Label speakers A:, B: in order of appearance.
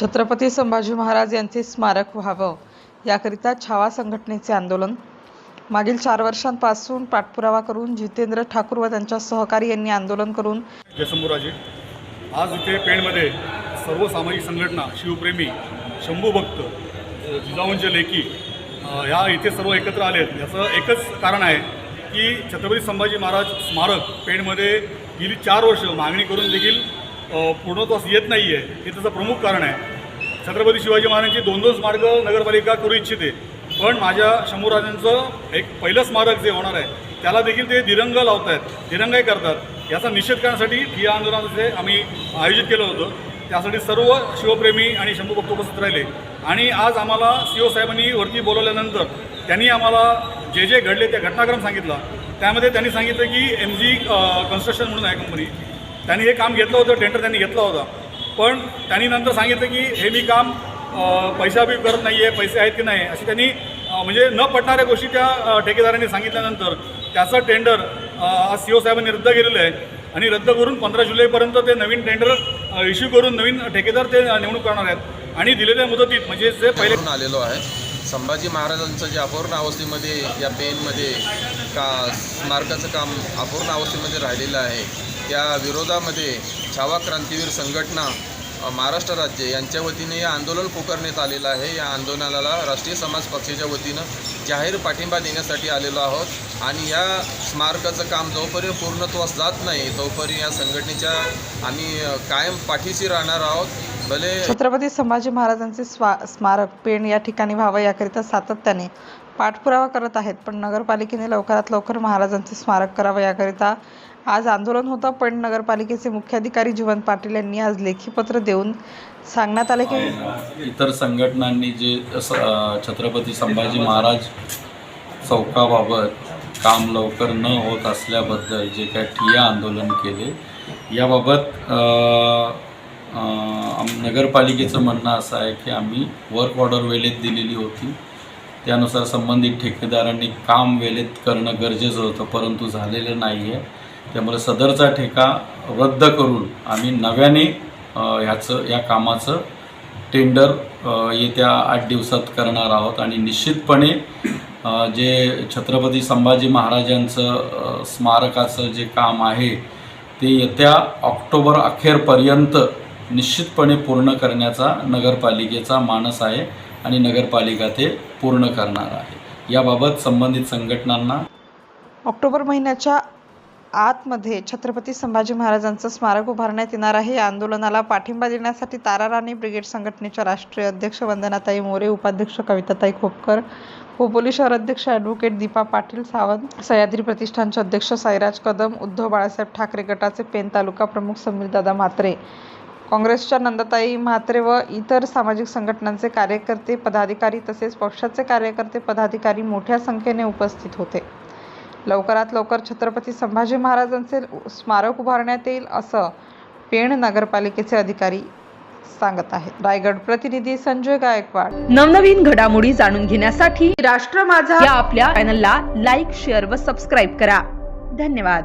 A: छत्रपती संभाजी महाराज यांचे स्मारक व्हावं. याकरिता छावा संघटनेचे आंदोलन. मागील चार वर्षांपासून पाठपुरावा करून जितेंद्र ठाकूर व त्यांच्या सहकारी यांनी आंदोलन करून
B: जयशंभूराजे आज इथे पेणमध्ये सर्व सामाजिक संघटना शिवप्रेमी शंभू भक्त जिजाऊंचे लेकी ह्या इथे सर्व एकत्र आले आहेत. याचं एकच कारण आहे की छत्रपती संभाजी महाराज स्मारक पेणमध्ये गेली चार वर्ष मागणी करून देखील पूर्णत्वास येत नाही आहे हे त्याचं प्रमुख कारण आहे. छत्रपती शिवाजी महाराजांची दोन दोन स्मारक नगरपालिका करू इच्छिते. पण माझ्या शंभूराजांचं एक पहिलं स्मारक जे होणार आहे त्याला देखील ते दिरंग लावत आहेत दिरंगाई करतात? याचा निषेध करण्यासाठी ठिया आंदोलनाचे आम्ही आयोजित केलं होतं त्यासाठी सर्व शिवप्रेमी आणि शंभू भक्त उपस्थित राहिले. आणि आज आम्हाला सी ओ साहेबांनी वरती बोलवल्यानंतर त्यांनी आम्हाला जे जे घडले त्या घटनाक्रम सांगितला. त्यामध्ये त्यांनी सांगितलं की एम जी कन्स्ट्रक्शन म्हणून आहे कंपनी त्यांनी हे काम घेतलं होतं टेंडर त्यांनी घेतला होता. पण त्यांनी नंतर सांगितलं की हे मी काम पैसा बी करत नाही आहे पैसे आहेत की नाही अशी त्यांनी म्हणजे न पटणाऱ्या गोष्टी त्या ठेकेदारांनी सांगितल्यानंतर त्याचं टेंडर आज सी ओ साहेबांनी रद्द केलेलं आहे आणि रद्द करून पंधरा जुलैपर्यंत ते नवीन टेंडर इश्यू करून नवीन ठेकेदार ते निवडणूक नेमणूक करणार आहेत. आणि दिलेल्या मुदतीत म्हणजे जे पहिले
C: आलेलो आहे संभाजी महाराजांचं जे अपूर्ण अवस्थेमध्ये या पेनमध्ये का स्मारकाचं काम अपूर्ण अवस्थेमध्ये राहिलेलं आहे त्या विरोधामध्ये छावा क्रांतीवीर संघटना महाराष्ट्र राज्य यांच्या वतीने हे आंदोलन पुकारण्यात आलेलं आहे. या आंदोलनाला राष्ट्रीय समाज पक्षाच्या वतीनं जाहीर पाठिंबा देण्यासाठी आलेलो आहोत आणि या स्मारकाचं काम जोपर्यंत पूर्णत्वास जात नाही तोपर्यंत या संघटनेच्या आम्ही कायम पाठीशी राहणार आहोत.
A: छत्रपती संभाजी महाराजांचे स्वा स्मारक पेण या ठिकाणी व्हावं याकरिता सातत्याने पाठपुरावा करत आहेत. पण नगरपालिकेने लवकरात लवकर महाराजांचे स्मारक करावं याकरिता आज आंदोलन होतं. पण नगरपालिकेचे मुख्याधिकारी जीवन पाटील यांनी आज लेखी पत्र देऊन सांगण्यात आले की
D: इतर संघटनांनी जे छत्रपती संभाजी महाराज चौकाबाबत काम लवकर न होत असल्याबद्दल जे काय ठिय्या आंदोलन केले याबाबत आम- नगरपालिकेचं म्हणणं असं आहे की आम्ही वर्क ऑर्डर वेळेत दिलेली होती. त्यानुसार संबंधित ठेकेदारांनी काम वेळेत करणं गरजेचं होतं परंतु झालेलं नाही आहे त्यामुळे सदरचा ठेका रद्द करून आम्ही नव्याने ह्याचं या कामाचं टेंडर येत्या आठ दिवसात करणार आहोत. आणि निश्चितपणे जे छत्रपती संभाजी महाराजांचं स्मारकाचं जे काम आहे ते येत्या ऑक्टोबर अखेरपर्यंत निश्चितपणे पूर्ण करण्याचा नगरपालिकेचा मानस आहे आणि नगरपालिका ते पूर्ण करणार आहे. याबाबत संबंधित संघटनांना
A: ऑक्टोबर महिन्याच्या आतमध्ये छत्रपती संभाजी महाराजांचं स्मारक उभारण्यात येणार आहे. या आंदोलनाला पाठिंबा देण्यासाठी तारा राणी ब्रिगेड संघटनेच्या राष्ट्रीय अध्यक्ष वंदनाताई मोरे उपाध्यक्ष कविताताई खोपकर खोपोली शहर अध्यक्ष ॲडव्होकेट दीपा पाटील सावंत सह्याद्री प्रतिष्ठानचे अध्यक्ष साईराज कदम उद्धव बाळासाहेब ठाकरे गटाचे पेन तालुका प्रमुख समीरदादा म्हात्रे काँग्रेसच्या नंदाताई म्हात्रे व इतर सामाजिक संघटनांचे कार्यकर्ते पदाधिकारी तसेच पक्षाचे कार्यकर्ते पदाधिकारी मोठ्या संख्येने उपस्थित होते. लवकरात लवकर छत्रपती संभाजी महाराजांचे स्मारक उभारण्यात येईल असं पेण नगरपालिकेचे अधिकारी सांगत आहेत. रायगड प्रतिनिधी संजय गायकवाड.
E: नवनवीन घडामोडी जाणून घेण्यासाठी राष्ट्र माझा. या आपल्या चॅनलला लाईक शेअर व सबस्क्राईब करा. धन्यवाद.